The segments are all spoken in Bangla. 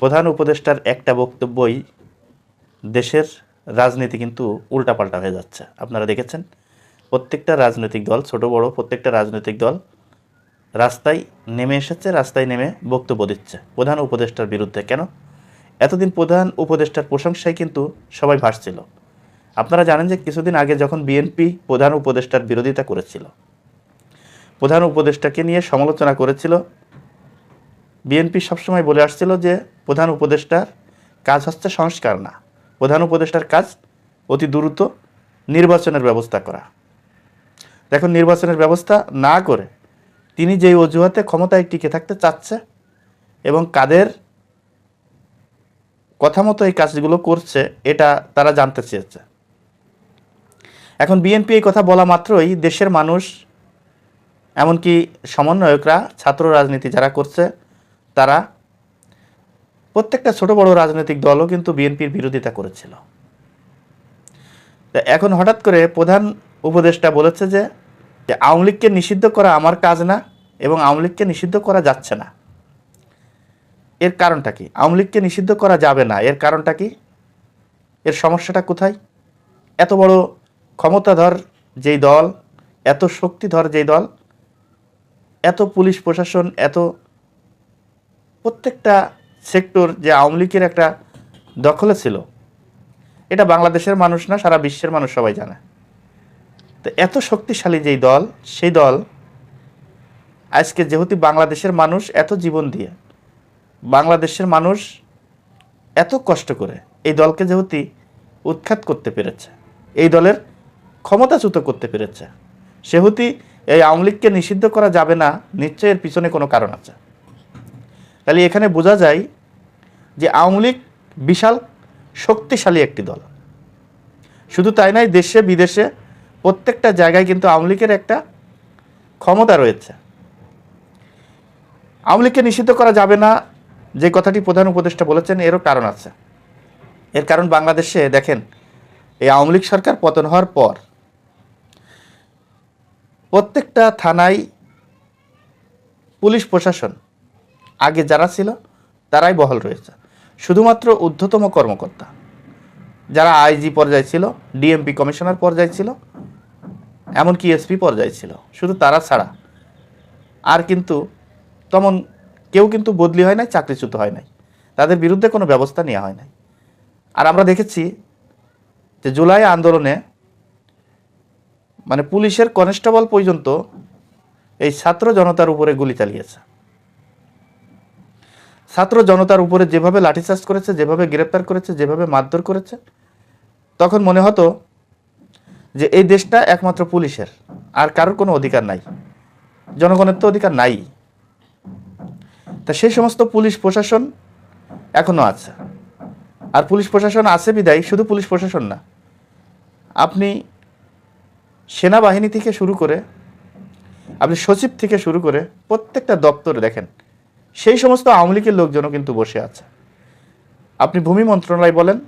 প্রধান উপদেষ্টার একটা বক্তব্যই দেশের রাজনীতি কিন্তু উল্টাপাল্টা হয়ে যাচ্ছে। আপনারা দেখেছেন, প্রত্যেকটা রাজনৈতিক দল, ছোট, বড়, প্রত্যেকটা রাজনৈতিক দল রাস্তায় নেমে এসেছে, রাস্তায় নেমে বক্তব্য দিচ্ছে। প্রধান উপদেষ্টার বিরুদ্ধে কেন? এতদিন প্রধান উপদেষ্টার প্রশংসায় কিন্তু সবাই ভাসছিল। আপনারা জানেন যে কিছুদিন আগে যখন বিএনপি প্রধান উপদেষ্টার বিরোধিতা করেছিল, প্রধান উপদেষ্টাকে নিয়ে সমালোচনা করেছিল, বিএনপি সবসময় বলে আসছিল যে প্রধান উপদেষ্টার কাজ হচ্ছে সংস্কার না। প্রধান উপদেষ্টার কাজ অতি দ্রুত নির্বাচনের ব্যবস্থা করা। দেখুন, নির্বাচনের ব্যবস্থা না করে তিনি যেই অজুহাতে ক্ষমতায় টিকে থাকতে চাচ্ছে এবং কাদের কথা মতো এই কাজগুলো করছে, এটা তারা জানতে চেয়েছে। এখন বিএনপি এই কথা বলা মাত্রই দেশের মানুষ, এমনকি সমন্বয়করা, ছাত্র রাজনীতি যারা করছে, তারা প্রত্যেকটা ছোট বড় রাজনৈতিক দলও কিন্তু বিএনপির বিরোধিতা করেছিল। এখন হঠাৎ করে প্রধান উপদেষ্টা বলেছে যে আওয়ামী লীগকে নিষিদ্ধ করা আমার কাজ না এবং আওয়ামী লীগকে নিষিদ্ধ করা যাচ্ছে না। এর কারণটা কি? আওয়ামী লীগকে নিষিদ্ধ করা যাবে না। এর কারণটা কি? এর সমস্যাটা কোথায়? এত বড় ক্ষমতাধর যেই দল, এত শক্তিধর যেই দল, এত পুলিশ প্রশাসন, এত প্রত্যেকটা সেক্টর যে আওয়ামী লীগের একটা দখলে ছিল, এটা বাংলাদেশের মানুষ না, সারা বিশ্বের মানুষ সবাই জানে। তো এত শক্তিশালী যেই দল, সেই দল আজকে যেহেতু বাংলাদেশের মানুষ এত জীবন দিয়ে, বাংলাদেশের মানুষ এত কষ্ট করে এই দলকে যেহেতু উৎখাত করতে পেরেছে, এই দলের ক্ষমতাচ্যুত করতে পেরেছে, সেহেতু এই আওয়ামী লীগকে নিষিদ্ধ করা যাবে না নিশ্চয় এর পিছনে কোনো কারণ আছে। তাহলে এখানে বোঝা যায় যে আওয়ামী লীগ বিশাল শক্তিশালী একটি দল। শুধু তাই নয়, দেশে, বিদেশে প্রত্যেকটা জায়গায় কিন্তু আওয়ামী লীগের একটা ক্ষমতা রয়েছে। আওয়ামী লীগকে নিষিদ্ধ করা যাবে না, যে কথাটি প্রধান উপদেষ্টা বলেছেন, এরও কারণ আছে। এর কারণ বাংলাদেশে, দেখেন, এই আওয়ামী লীগ সরকার পতন হওয়ার পর প্রত্যেকটা থানায় পুলিশ প্রশাসন আগে যারা ছিল, তারাই বহাল রয়েছে। শুধুমাত্র ঊর্ধ্বতম কর্মকর্তা। যারা আইজি পর্যায়ে ছিল, ডিএমপি কমিশনার পর্যায়ে ছিল, এমনকি এসপি পর্যায়ে ছিল, শুধু তারা ছাড়া। আর কিন্তু তেমন কেউ কিন্তু বদলি হয় নাই, চাকরিচ্যুত হয় নাই। তাদের বিরুদ্ধে কোনো ব্যবস্থা নেওয়া হয় নাই। আর আমরা দেখেছি যে জুলাই আন্দোলনে মানে পুলিশের কনস্টেবল পর্যন্ত এই ছাত্র জনতার উপরে গুলি চালিয়েছে। ছাত্র জনতার উপরে যেভাবে লাঠিচার্জ করেছে, যেভাবে গ্রেপ্তার করেছে, যেভাবে মারধর করেছে, তখন মনে হতো যে এই দেশটা একমাত্র পুলিশের, আর কারোর কোনো অধিকার নাই। জনগণের তো অধিকার নাই। তা সেই সমস্ত পুলিশ প্রশাসন এখনও আছে। আর পুলিশ প্রশাসন আছে বিদায়, শুধু পুলিশ প্রশাসন না। আপনি সেনাবাহিনী থেকে শুরু করে, আপনি সচিব থেকে শুরু করে প্রত্যেকটা দপ্তরে দেখেন সেই সমস্ত আওয়ামী লীগের লোকজনও কিন্তু বসে আছে। আপনি ভূমি মন্ত্রণালয় বলেন,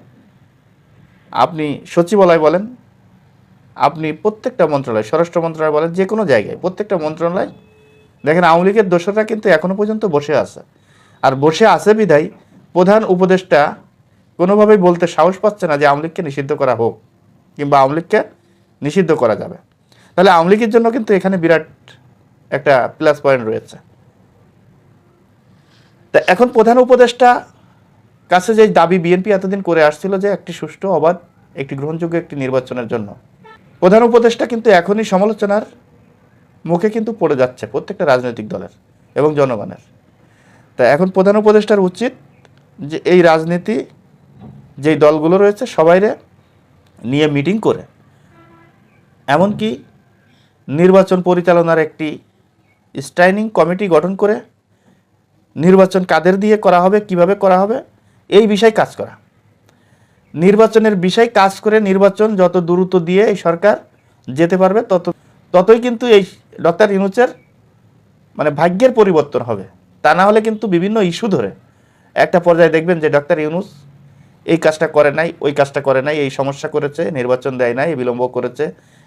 আপনি সচিবালয় বলেন, আপনি প্রত্যেকটা মন্ত্রণালয়, স্বরাষ্ট্র মন্ত্রণালয় বলেন, যে কোনো জায়গায় প্রত্যেকটা মন্ত্রণালয়, দেখেন আওয়ামী লীগের দোষরা কিন্তু এখনও পর্যন্ত বসে আছে। আর বসে আছে বিধায় প্রধান উপদেষ্টা কোনোভাবেই বলতে সাহস পাচ্ছে না যে আওয়ামী লীগকে নিষিদ্ধ করা হোক, কিংবা আওয়ামী লীগকে নিষিদ্ধ করা যাবে। তাহলে আওয়ামী লীগের জন্য কিন্তু এখানে বিরাট একটা প্লাস পয়েন্ট রয়েছে। তা এখন প্রধান উপদেষ্টা কাছে যে দাবি বিএনপি এতদিন করে আসছিল যে একটি সুষ্ঠু অবাধ, একটি গ্রহণযোগ্য একটি নির্বাচনের জন্য। প্রধান উপদেষ্টা কিন্তু এখনই সমালোচনার মুখে কিন্তু পড়ে যাচ্ছে প্রত্যেকটা রাজনৈতিক দলের এবং জনগণের। তা এখন প্রধান উপদেষ্টার উচিত যে এই রাজনীতি, যেই দলগুলো রয়েছে সবাইরে নিয়ে মিটিং করে। এমনকি নির্বাচন পরিচালনার একটি স্ট্যান্ডিং কমিটি গঠন করে নির্বাচন কাদের দিয়ে করা হবে, কীভাবে করা হবে, এই বিষয়ে কাজ করা। নির্বাচনের বিষয় কাজ করে নির্বাচন যত দ্রুত দিয়ে এই সরকার যেতে পারবে, তত, ততই কিন্তু এই ডক্টর ইউনুসের মানে ভাগ্যের পরিবর্তন হবে। তা না হলে কিন্তু বিভিন্ন ইস্যু ধরে একটা পর্যায়ে দেখবেন যে ডক্টর ইউনুস এই কাজটা করে নাই, ওই কাজটা করে নাই, এই সমস্যা করেছে, নির্বাচন দেয় নাই, বিলম্ব করেছে,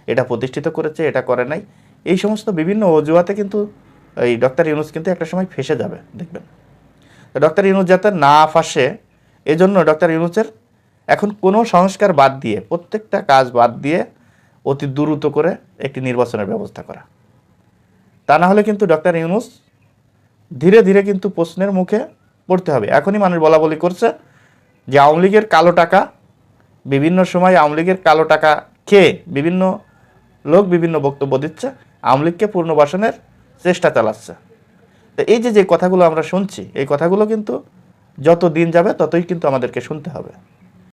এটা প্রতিষ্ঠিত করেছে, এটা করে নাই, এই সমস্ত বিভিন্ন অজুহাতে কিন্তু এই ডক্টর ইউনুস কিন্তু একটা সময় ফেসে যাবে, দেখবেন। ডক্টর ইউনুস যাতে না ফাঁসে, এজন্য ডক্টর ইউনুসের এখন কোনো সংস্কার বাদ দিয়ে, প্রত্যেকটা কাজ বাদ দিয়ে অতি দ্রুত করে একটি নির্বাচনের ব্যবস্থা করা। তা না হলে কিন্তু ডক্টর ইউনুস ধীরে ধীরে কিন্তু প্রশ্নের মুখে পড়তে হবে। এখনই মানুষ বলা বলি করছে যে আওয়ামী লীগের কালো টাকা, বিভিন্ন সময় আওয়ামী লীগের কালো টাকা খেয়ে বিভিন্ন লোক বিভিন্ন বক্তব্য দিচ্ছে। আওয়ামী লীগকে পুনর্বাসনের চেষ্টা চালাচ্ছে। তো এই যে যে কথাগুলো আমরা শুনছি, এই কথাগুলো কিন্তু যত দিন যাবে ততই কিন্তু আমাদেরকে শুনতে হবে।